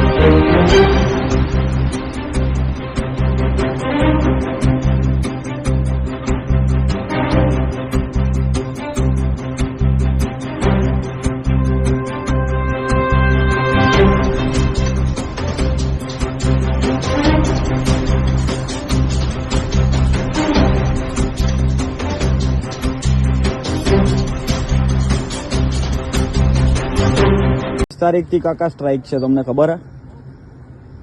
Müzik તારીખથી કાકા સ્ટ્રાઇક છે તમને ખબર હે?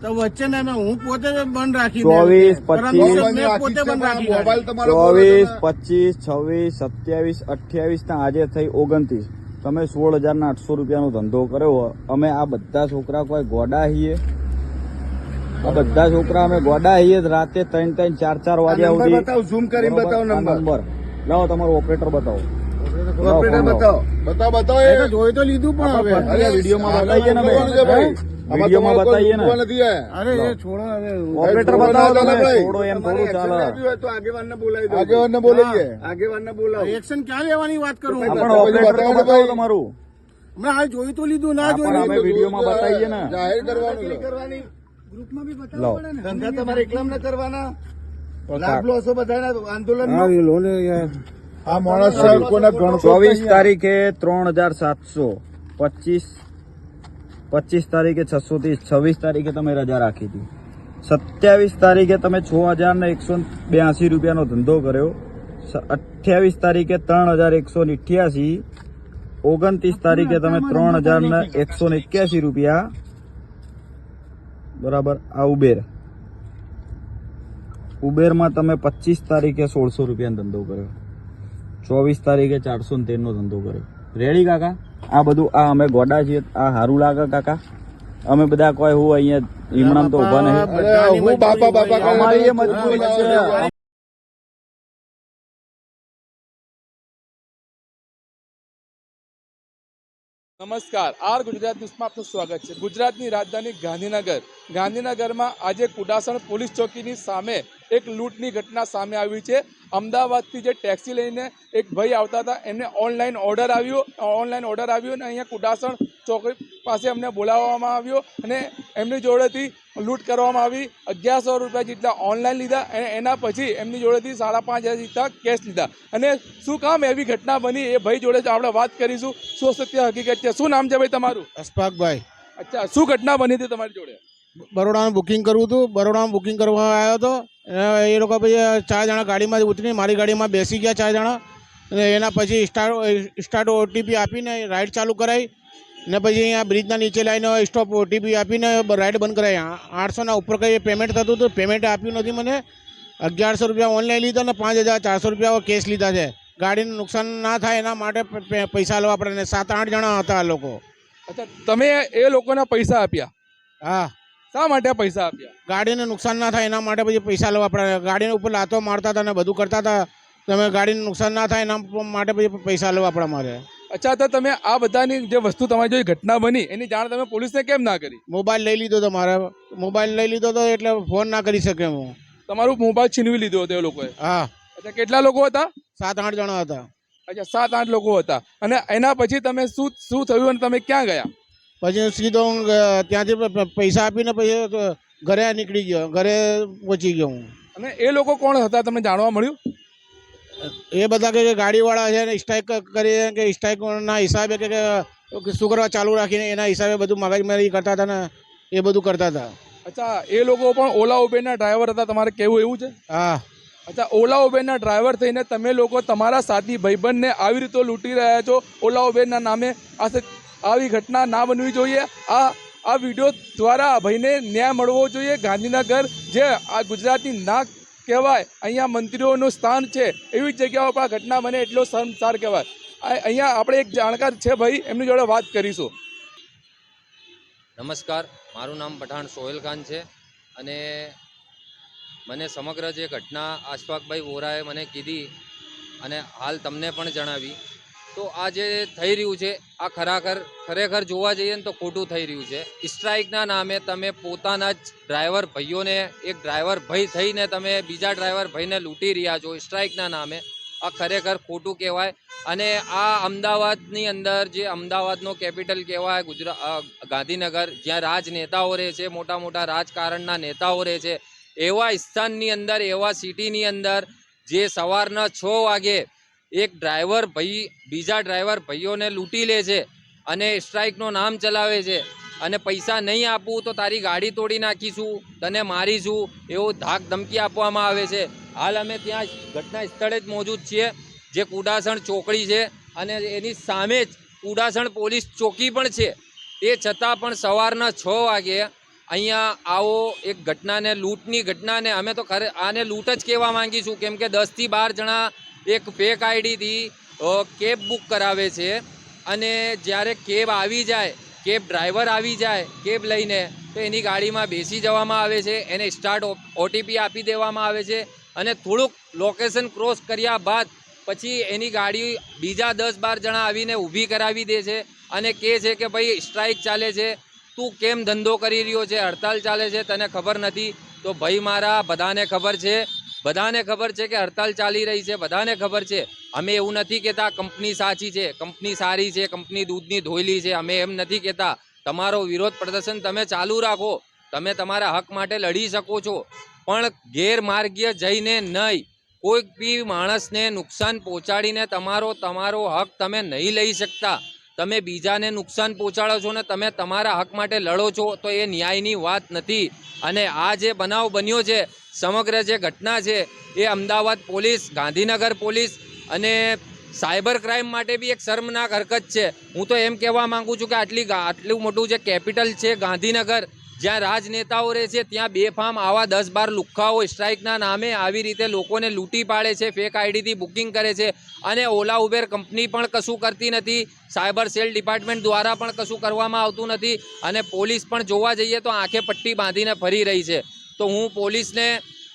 તો વચ્ચે ના ના હું પોતે બંધ રાખી ચોવીસ, પચીસ. મેં પોતે બંધ રાખી મોબાઈલ તમારો ચોવીસ પચીસ છવ્વીસ સત્યાવીસ અઠ્યાવીસ ના આજે થઈ ઓગણત્રીસ. તમે સોળ હજાર ના આઠસો રૂપિયાનો ધંધો કર્યો અમે આ બધા છોકરા કોઈ ગોડા છીએ આ બધા છોકરા અમે ગોડા હીએ રાતે ત્રણ ત્રણ ચાર ચાર વાગ્યા સુધી. ઝૂમ કરીને બતાવો નંબર. નંબર. લાવો તમારો ઓપરેટર બતાવો. ઓપરેટર બતાવો. બતાવો બતાવો એ. એ જોઈ તો લીધું પણ હવે. અરે, વિડીયોમાં બતાવીએ ને ભાઈ. ભાઈ. હે? આમાં વિડીયોમાં બતાવીએ ને. નથી અરે એ છોડો હવે ઓપરેટર બતાવો તમે. ભાઈ. એમ થોડું ચાલે. આગેવાનને બોલાવીએ. આગેવાનને બોલાવો. એક્શન ક્યાં લેવાની વાત કરું? પણ ઓપરેટર તો બતાવો તમારું. હમણાં હાલ જોઈ તો લીધું ના જોયું. અમે વિડીયોમાં બતાવીએ ને. જાહેર કરવાનું છે. લો. ધંધા તમારે એકલામ ના કરવાના. લાભ લો છો બધાના આંદોલન આ માણસ કોને ગણતો ચોવીસ તારીખે ત્રણ હજાર સાતસો. પચીસ પચીસ તારીખે છસો ત્રીસ છવ્વીસ તારીખે તમે રજા રાખી હતી. સત્યાવીસ તારીખે તમે છ હજાર ને એકસો બ્યાસી રૂપિયાનો ધંધો કર્યો. અઠ્યાવીસ તારીખે ત્રણ હજાર એકસો ને અઠ્યાસી. ઓગણત્રીસ તારીખે તમે ત્રણ હજાર ને એકસો ને એક્યાસી રૂપિયા. બરાબર આ ઉબેર. ઉબેરમાં તમે પચીસ તારીખે સોળસો રૂપિયાનો ધંધો કર્યો. ચોવીસ તારીખે ચારસો ને તેરનો ધંધો કર્યો. રેડી કાકા? આ બધું આ અમે ગોડા છીએ. આ સારું લાગે કાકા? અમે બધા કોઈ હું અહીંયા ઈમણામ તો ઊભા નહીં. હું બાપા બાપા અમારી મજબૂરી નમસ્કાર. આર ગુજરાત ન્યૂઝમાં આપનું સ્વાગત છે. ગુજરાતની રાજધાની ગાંધીનગર. ગાંધીનગરમાં આજે કુડાસણ પોલીસ ચોકીની સામે એક લૂંટની ઘટના સામે આવી છે. અમદાવાદથી જે ટેક્સી લઈને એક ભાઈ આવતા હતા, એમને ઓનલાઈન ઓર્ડર આવ્યો, ઓનલાઈન ઓર્ડર આવ્યો અને અહીંયા કુડાસણ ચોકી પાસે અમને બોલાવવામાં આવ્યો અને એમની જોડેથી લૂંટ કરવામાં આવી. અગિયારસો રૂપિયા જેટલા ઓનલાઈન લીધા અને એના પછી એમની જોડેથી સાડા પાંચ હજાર જેટલા કેશ લીધા. અને શું કામ એવી ઘટના બની એ ભાઈ જોડે આપણે વાત કરીશું. શું સત્ય હકીકત છે? શું નામ છે ભાઈ તમારું? અશફાકભાઈ. અચ્છા શું ઘટના બની હતી તમારી જોડે? બરોડાનું બુકિંગ કરવું હતું. બરોડામાં બુકિંગ કરવા આવ્યો હતો. એ એ લોકો પછી ચાર જણા ગાડીમાં ઉતરી મારી ગાડીમાં બેસી ગયા ચાર જણા. અને એના પછી સ્ટાર્ટ સ્ટાર્ટ ઓટીપી આપીને રાઈડ ચાલુ કરાવી ને પછી અહીંયા બ્રિજના નીચે લાવીને સ્ટોપ ઓટીપી આપીને રાઈડ બંધ કરાવી આઠસોના ઉપર કંઈ પેમેન્ટ થતું હતું? પેમેન્ટ આપ્યું નથી મને. અગિયારસો રૂપિયા ઓનલાઈન લીધા અને પાંચ હજાર ચારસો રૂપિયા કેશ લીધા છે. ગાડીને નુકસાન ના થાય એના માટે પૈસા લેવા પડે ને સાત આઠ જણા હતા આ લોકો. અચ્છા તમે એ લોકોના પૈસા આપ્યા? હા. શા માટે પૈસા આપ્યા? ગાડીને નુકસાન ના થાય એના માટે પછી પૈસા લેવા પડે. ગાડીને ઉપર લાતો મારતા હતા ને બધું કરતા હતા. તમે ગાડીને નુકસાન ના થાય એના માટે પછી પૈસા લેવા પડે મારે અચ્છા તો તમે આ બધાની જે વસ્તુ તમારી જે ઘટના બની એની જાણ તમે પોલીસને કેમ ના કરી? મોબાઈલ લઈ લીધો તો મારા મોબાઈલ લઈ લીધો તો એટલે ફોન ના કરી શકે હું. તમારું મોબાઈલ છીનવી લીધો હતો એ લોકોએ? હા. અચ્છા કેટલા લોકો હતા? સાત આઠ જણા હતા. અચ્છા સાત આઠ લોકો હતા. અને એના પછી તમે શું શું થયું અને તમે ક્યાં ગયા? પછી સીધો હું ત્યાંથી પૈસા આપીને પછી ઘરે નીકળી ગયો ઘરે પહોંચી ગયો હું. અને એ લોકો કોણ હતા તમને જાણવા મળ્યું? એ બધા કે ગાડીવાળા છે ને સ્ટ્રાઇક કરી કે સ્ટ્રાઇકના હિસાબે કે શું કરવા ચાલુ રાખીને એના હિસાબે બધું મગજમારી કરતા હતા ને એ બધું કરતા હતા. અચ્છા એ લોકો પણ ઓલા ઉબેરના ડ્રાઈવર હતા તમારે કેવું એવું છે? હા. અચ્છા ઓલા ઉબેરના ડ્રાઈવર થઈને તમે લોકો તમારા સાથી ભાઈબંધને આવી રીતે લૂંટી રહ્યા છો? ઓલા ઉબેરના નામે આ આવી ઘટના ના બનવી જોઈએ? આ આ વીડિયો દ્વારા ભાઈને ન્યાય મળવો જોઈએ ગાંધીનગર જે આ ગુજરાતની નાક કહેવાય. અહીંયા મંત્રીઓનું સ્થાન છે, એવી જગ્યાઓ પર ઘટના બને એટલો સંસાર કહેવાય. અહીંયા આપણે એક જાણકાર છે ભાઈ, એમની જોડે વાત કરીશું. નમસ્કાર, મારું નામ પઠાણ સોહેલ ખાન છે અને મને સમગ્ર જે ઘટના આશફાકભાઈ વોરાએ મને કીધી અને હાલ તમને પણ જણાવી. તો આ જે થઈ રહ્યું છે, આ ખરાખર, ખરેખર જોવા જઈએ ને તો ખોટું થઈ રહ્યું છે. સ્ટ્રાઇકના નામે તમે પોતાના જ ડ્રાઈવર ભાઈઓને, એક ડ્રાઈવર ભાઈ થઈને તમે બીજા ડ્રાઈવર ભાઈને લૂંટી રહ્યા છો સ્ટ્રાઇકના નામે. આ ખરેખર ખોટું કહેવાય. અને આ અમદાવાદની અંદર જે અમદાવાદનો કેપિટલ કહેવાય ગુજરાત ગાંધીનગર, જ્યાં રાજનેતાઓ રહે છે, મોટા મોટા રાજકારણના નેતાઓ રહે છે, એવા સ્થાનની અંદર, એવા સિટીની અંદર જે સવારના છ વાગે એક ડ્રાઈવર ભાઈ, બીજા ડ્રાઈવર ભાઈઓને લૂંટી લે છે અને સ્ટ્રાઇકનું નામ ચલાવે છે. અને પૈસા નહીં આપું તો તારી ગાડી તોડી નાખીશું, તને મારીશું, એવો ધાક ધમકી આપવામાં આવે છે. હાલ અમે ત્યાં ઘટના સ્થળે જ મોજૂદ છીએ, જે કુડાસણ ચોકડી છે અને એની સામે જ કુડાસણ પોલીસ ચોકી પણ છે. એ છતાં પણ સવારના છ વાગે અહીંયા આવો એક ઘટનાને, લૂંટની ઘટનાને અમે તો ખરે, આને લૂંટ જ કહેવા માંગીશું. કેમ કે દસથી બાર જણા એક ફેક આઈડીથી કેબ બુક કરાવે છે. અને જ્યારે કેબ આવી જાય કેબ ડ્રાઈવર આવી જાય કેબ લઈને, તો એની ગાડીમાં બેસી જવામાં આવે છે. એને સ્ટાર્ટ ઓટીપી આપી દેવામાં આવે છે. અને થોડુંક લોકેશન ક્રોસ કર્યા બાદ, પછી એની ગાડી બીજા દસ બાર જણા આવીને ઊભી કરાવી દે છે અને કહે છે કે ભાઈ સ્ટ્રાઇક ચાલે છે. તું કેમ ધંધો કરી રહ્યો છે? હડતાલ ચાલે છે? તને ખબર નથી? તો ભાઈ, મારા બધાને ખબર છે બધાને ખબર છે કે હડતાલ ચાલી રહી છે, બધાને ખબર છે. અમે એવું નથી કહેતા કંપની સાચી છે, કંપની સારી છે, કંપની દૂધની ધોયલી છે. અમે એમ નથી કહેતા. તમારો વિરોધ પ્રદર્શન તમે ચાલુ રાખો. તમે તમારા હક માટે લડી શકો છો. પણ ગેરમાર્ગીય જઈને નહીં. કોઈક બી માણસને નુકસાન પહોંચાડીને તમારો તમારો હક તમે નહીં લઈ શકતા. તમે બીજાને નુકસાન પહોંચાડો છો ને તમે તમારા હક માટે લડો છો, તો એ ન્યાયની વાત નથી. અને આ જે બનાવ બન્યો છે, સમગ્ર જે ઘટના છે, એ અમદાવાદ પોલીસ, ગાંધીનગર પોલીસ અને સાયબર ક્રાઇમ માટે બી એક શર્મનાક હરકત છે. હું તો એમ કહેવા માંગુ છું કે આટલી આટલું મોટું જે કેપિટલ છે ગાંધીનગર જ્યાં રાજનેતાઓ રહે છે, ત્યાં બેફામ આવા દસ બાર લુખ્ખાઓ સ્ટ્રાઇકના નામે આવી રીતે લોકોને લૂંટી પાડે છે ફેક આઈડીથી બુકિંગ કરે છે અને ઓલા ઉબેર કંપની પણ કશું કરતી નથી. સાયબર સેલ ડિપાર્ટમેન્ટ દ્વારા પણ કશું કરવામાં આવતું નથી અને પોલીસ પણ જોવા જઈએ તો આંખે પટ્ટી બાંધીને ફરી રહી છે. તો હું પોલીસને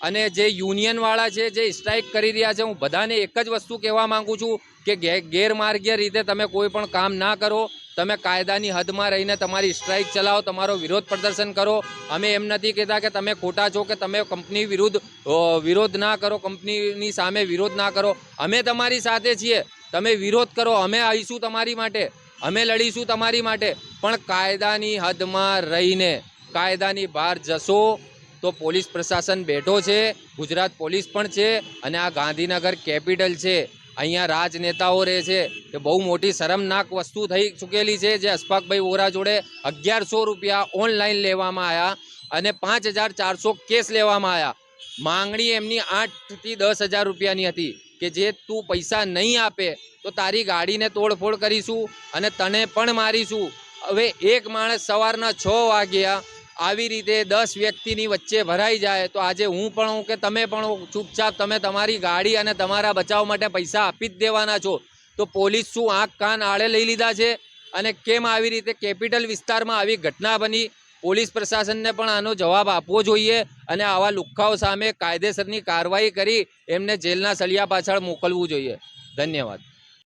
અને જે યુનિયનવાળા છે, જે સ્ટ્રાઇક કરી રહ્યા છે, હું બધાને એક જ વસ્તુ કહેવા માંગુ છું કે ગેરમાર્ગીય રીતે તમે કોઈ પણ કામ ના કરો. તમે કાયદાની હદમાં રહીને તમારી સ્ટ્રાઇક ચલાવો, તમારો વિરોધ પ્રદર્શન કરો. અમે એમ નથી કહેતા કે તમે ખોટા છો કે તમે કંપની વિરુદ્ધ વિરોધ ના કરો, કંપનીની સામે વિરોધ ના કરો. અમે તમારી સાથે છીએ. તમે વિરોધ કરો. અમે આવીશું તમારી માટે. અમે લડીશું તમારી માટે. પણ કાયદાની હદમાં રહીને, કાયદાની બહાર જશો તો પોલીસ પ્રશાસન બેઠો છે. ગુજરાત પોલીસ પણ છે અને આ ગાંધીનગર કેપિટલ છે. અહીંયા રાજનેતાઓ રહે છે એ બહુ મોટી શરમનાક વસ્તુ થઈ ચૂકેલી છે જે અશફાકભાઈ વોરા જોડે અગિયારસો રૂપિયા ઓનલાઈન લેવામાં આવ્યા અને પાંચ હજાર ચારસો કેસ લેવામાં આવ્યા માંગણી એમની આઠથી દસ હજાર રૂપિયાની હતી કે જે તું પૈસા નહીં આપે તો તારી ગાડીને તોડફોડ કરીશું અને તને પણ મારીશું. હવે એક માણસ સવારના છ વાગ્યા આવી રીતે દસ વ્યક્તિની વચ્ચે ભરાઈ જાય, તો આજે હું પણ હું કે તમે પણ ચૂપચાપ તમે તમારી ગાડી અને તમારા બચાવ માટે પૈસા આપી જ દેવાના છો. તો પોલીસ શું આંખ કાન આડે લઈ લીધા છે? અને કેમ આવી રીતે કેપિટલ વિસ્તારમાં આવી ઘટના બની? પોલીસ પ્રશાસનને પણ આનો જવાબ આપવો જોઈએ અને આવા લુખ્ખાઓ સામે કાયદેસરની કાર્યવાહી કરી એમને જેલના સળિયા પાછળ મોકલવું જોઈએ. ધન્યવાદ.